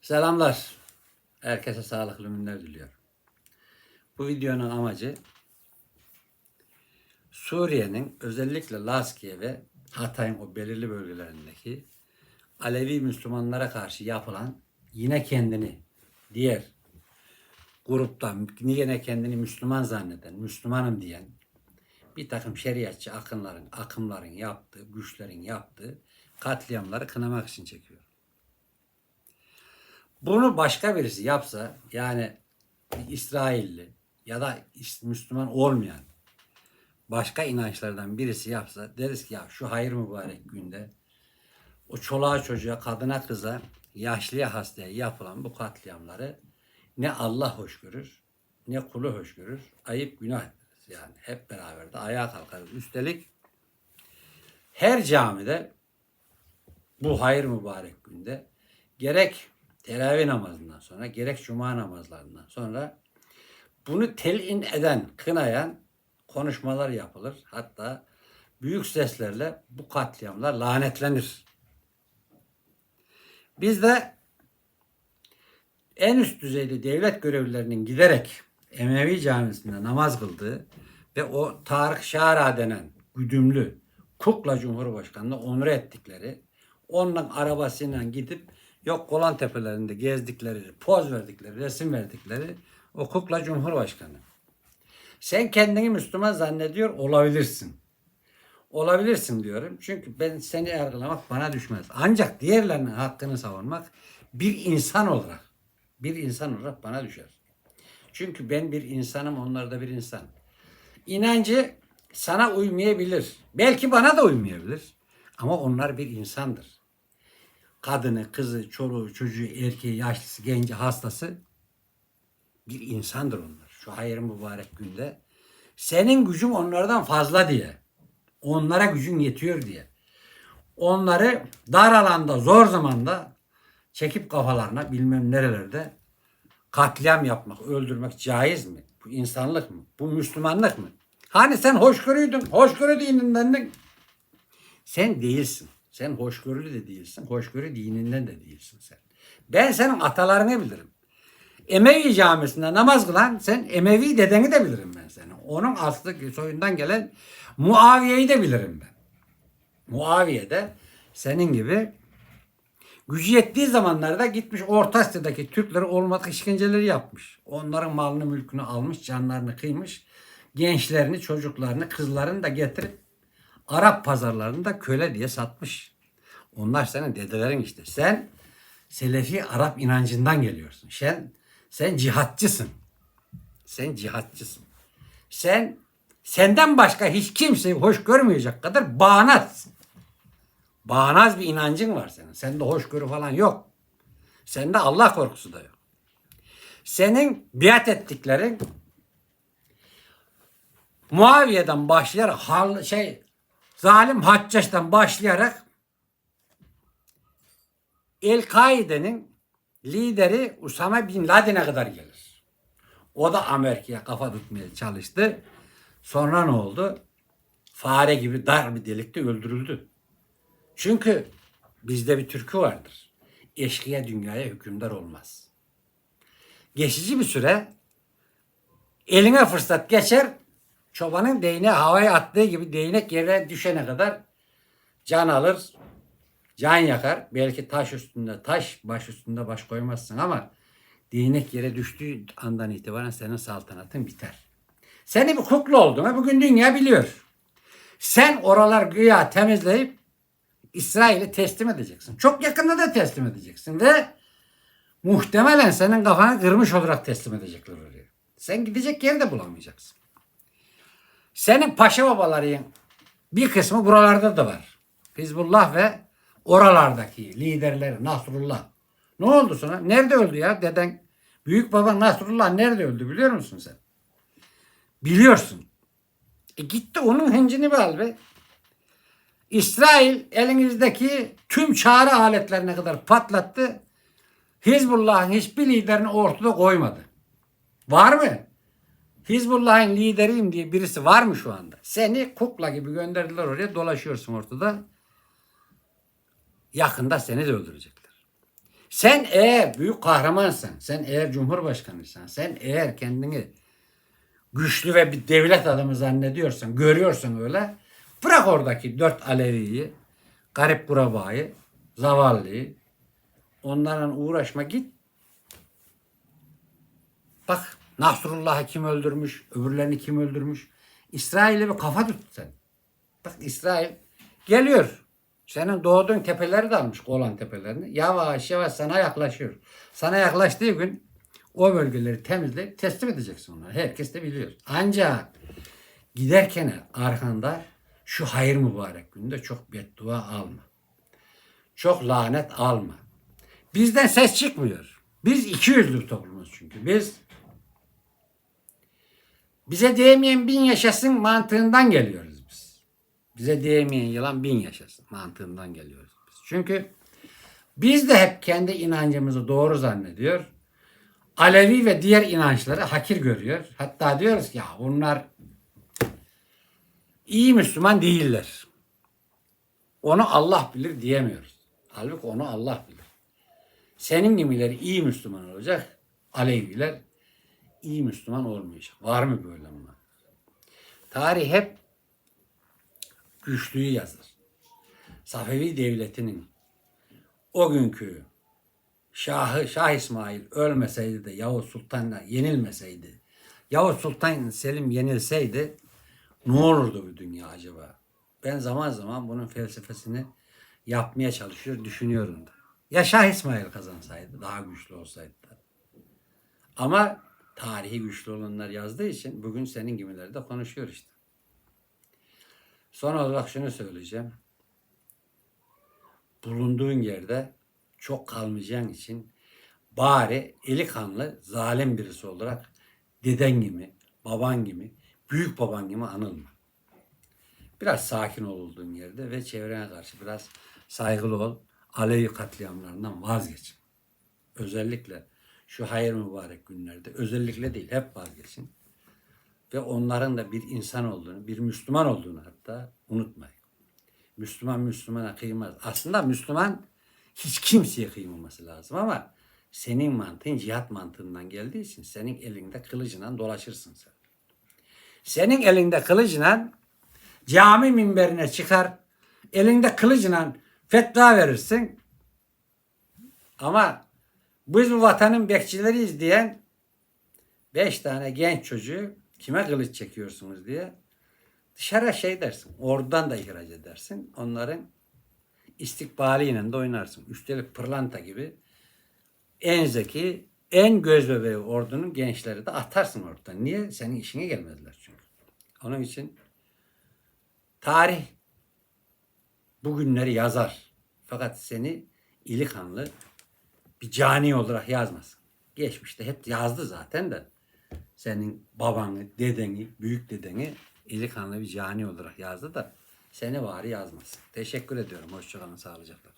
Selamlar. Herkese sağlıklı günler diliyorum. Bu videonun amacı Suriye'nin özellikle Laskiye ve Hatay'ın o belirli bölgelerindeki Alevi Müslümanlara karşı yapılan yine kendini diğer gruptan yine kendini Müslüman zanneden, Müslümanım diyen bir takım şeriatçı akınların, akımların yaptığı, güçlerin yaptığı katliamları kınamak için çekiyor. Bunu başka birisi yapsa yani İsrailli ya da Müslüman olmayan başka inançlardan birisi yapsa deriz ki ya şu hayır mübarek günde o çoluğa çocuğa kadına kıza yaşlıya hastaya yapılan bu katliamları ne Allah hoş görür ne kulu hoş görür. Ayıp günah deriz yani hep beraber de ayağa kalkarız. Üstelik her camide bu hayır mübarek günde gerek teravih namazından sonra gerek cuma namazlarından sonra bunu telin eden, kınayan konuşmalar yapılır. Hatta büyük seslerle bu katliamlar lanetlenir. Biz de en üst düzeyde devlet görevlilerinin giderek Emevi Camisi'nde namaz kıldığı ve o Tarık Şara denen güdümlü kukla Cumhurbaşkanı'nı onur ettikleri, onunla arabasıyla gidip yok Golan Tepelerinde gezdikleri, poz verdikleri, resim verdikleri o kukla Cumhurbaşkanı. Sen kendini Müslüman zannediyor olabilirsin. Olabilirsin diyorum. Çünkü ben seni yargılamak bana düşmez. Ancak diğerlerinin hakkını savunmak bir insan olarak, bir insan olarak bana düşer. Çünkü ben bir insanım, onlar da bir insan. İnancı sana uymayabilir. Belki bana da uymayabilir. Ama onlar bir insandır. Kadını, kızı, çoluğu, çocuğu, erkeği, yaşlısı, genci, hastası bir insandır onlar. Şu hayır mübarek günde. Senin gücün onlardan fazla diye. Onlara gücün yetiyor diye. Onları dar alanda, zor zamanda çekip kafalarına bilmem nerelerde katliam yapmak, öldürmek caiz mi? Bu insanlık mı? Bu Müslümanlık mı? Hani sen hoşgörüydün, hoşgörü dinindendin. Sen değilsin. Sen hoşgörülü de değilsin. Hoşgörü dininden de değilsin sen. Ben senin atalarını bilirim. Emevi camisinde namaz kılan sen Emevi dedeni de bilirim ben senin. Onun aslı soyundan gelen Muaviye'yi de bilirim ben. Muaviye de senin gibi gücü yettiği zamanlarda gitmiş Orta Asya'daki Türkleri olmadık işkenceleri yapmış. Onların malını mülkünü almış, canlarını kıymış. Gençlerini, çocuklarını, kızlarını da getirip Arap pazarlarında köle diye satmış. Onlar senin dedelerin işte. Sen Selefi Arap inancından geliyorsun. Sen sen cihatçısın. Sen cihatçısın. Sen senden başka hiç kimseyi hoş görmeyecek kadar bağnazsın. Bağnaz bir inancın var senin. Sende hoşgörü falan yok. Sende Allah korkusu da yok. Senin biat ettiklerin Muaviye'den başlayarak şey zalim Haccaç'tan başlayarak El-Kaide'nin lideri Usame Bin Laden'e kadar gelir. O da Amerika'ya kafa tutmaya çalıştı. Sonra ne oldu? Fare gibi dar bir delikte öldürüldü. Çünkü bizde bir türkü vardır. Eşkıya dünyaya hükümdar olmaz. Geçici bir süre eline fırsat geçer, çobanın değneği havaya attığı gibi değnek yere düşene kadar can alır, can yakar. Belki taş üstünde taş, baş üstünde baş koymazsın ama değnek yere düştüğü andan itibaren senin saltanatın biter. Seni bir kukla olduğunu bugün dünya biliyor. Sen oralar güya temizleyip İsrail'i teslim edeceksin. Çok yakında da teslim edeceksin ve muhtemelen senin kafanı kırmış olarak teslim edecekler oraya. Sen gidecek yer de bulamayacaksın. Senin paşa babaların bir kısmı buralarda da var. Hizbullah ve oralardaki liderleri Nasrullah. Ne oldu sana? Nerede öldü ya deden? Büyük baba Nasrullah nerede öldü biliyor musun sen? Biliyorsun. E gitti onun hıncını bir al be. İsrail elinizdeki tüm çağrı aletlerine kadar patlattı. Hizbullah'ın hiçbir liderini ortada koymadı. Var mı? Hizbullah'ın lideriyim diye birisi var mı şu anda? Seni kukla gibi gönderdiler oraya dolaşıyorsun ortada. Yakında seni de öldürecekler. Sen eğer büyük kahramansan, sen eğer cumhurbaşkanıysan, sen eğer kendini güçlü ve bir devlet adamı zannediyorsan, görüyorsan öyle, bırak oradaki dört Alevi'yi, garip kurabayı, zavallıyı, onlarla uğraşma git. Bak Nasrullah'ı kim öldürmüş, öbürlerini kim öldürmüş. İsrail'e bir kafa tut sen. Bak İsrail geliyor. Senin doğduğun tepeleri de almış Golan tepelerini. Yavaş yavaş sana yaklaşıyor. Sana yaklaştığı gün o bölgeleri temizleyip teslim edeceksin onları. Herkes de biliyor. Ancak giderken arkanda şu hayır mübarek günde çok beddua alma. Çok lanet alma. Bizden ses çıkmıyor. Biz iki yüzlü toplumuz çünkü. Biz bize değmeyen bin yaşasın mantığından geliyoruz biz. Bize değmeyen yılan bin yaşasın mantığından geliyoruz biz. Çünkü biz de hep kendi inancımızı doğru zannediyor. Alevi ve diğer inançları hakir görüyor. Hatta diyoruz ki ya bunlar iyi Müslüman değiller. Onu Allah bilir diyemiyoruz. Halbuki onu Allah bilir. Senin gibileri iyi Müslüman olacak. Aleviler iyi Müslüman olmayacak. Var mı böyle mi? Tarih hep güçlüyü yazar. Safevi devletinin o günkü Şahı Şah İsmail ölmeseydi de Yavuz Sultan'la yenilmeseydi, Yavuz Sultan Selim yenilseydi ne olurdu bu dünya acaba? Ben zaman zaman bunun felsefesini yapmaya çalışıyor, düşünüyorum da. Ya Şah İsmail kazansaydı, daha güçlü olsaydı. Ama tarihi güçlü olanlar yazdığı için bugün senin gibileri de konuşuyor işte. Son olarak şunu söyleyeceğim. Bulunduğun yerde çok kalmayacağın için bari eli kanlı zalim birisi olarak deden gibi, baban gibi, büyük baban gibi anılma. Biraz sakin ol olduğun yerde ve çevrene karşı biraz saygılı ol. Alevi katliamlarından vazgeç. Özellikle şu hayır mübarek günlerde özellikle değil hep vazgeçin. Ve onların da bir insan olduğunu, bir Müslüman olduğunu hatta unutmayın. Müslüman Müslümana kıymaz. Aslında Müslüman hiç kimseye kıymaması lazım ama senin mantığın cihat mantığından geldiği için senin elinde kılıcına dolaşırsın sen. Senin elinde kılıcına cami minberine çıkar, elinde kılıcına fetva verirsin. Ama biz bu vatanın bekçileriyiz diyen beş tane genç çocuğu kime kılıç çekiyorsunuz diye dışarı şey dersin. Oradan da ihraç edersin. Onların istikbaliyle de oynarsın. Üstelik pırlanta gibi en zeki, en göz bebeği ordunun gençleri de atarsın ortadan. Niye? Senin işine gelmediler çünkü. Onun için tarih bugünleri yazar. Fakat seni ili kanlı bir cani olarak yazmasın. Geçmişte hep yazdı zaten de. Senin babanı, dedeni, büyük dedeni ili kanlı bir cani olarak yazdı da seni bari yazmasın. Teşekkür ediyorum. Hoşçakalın. Sağlıcakla.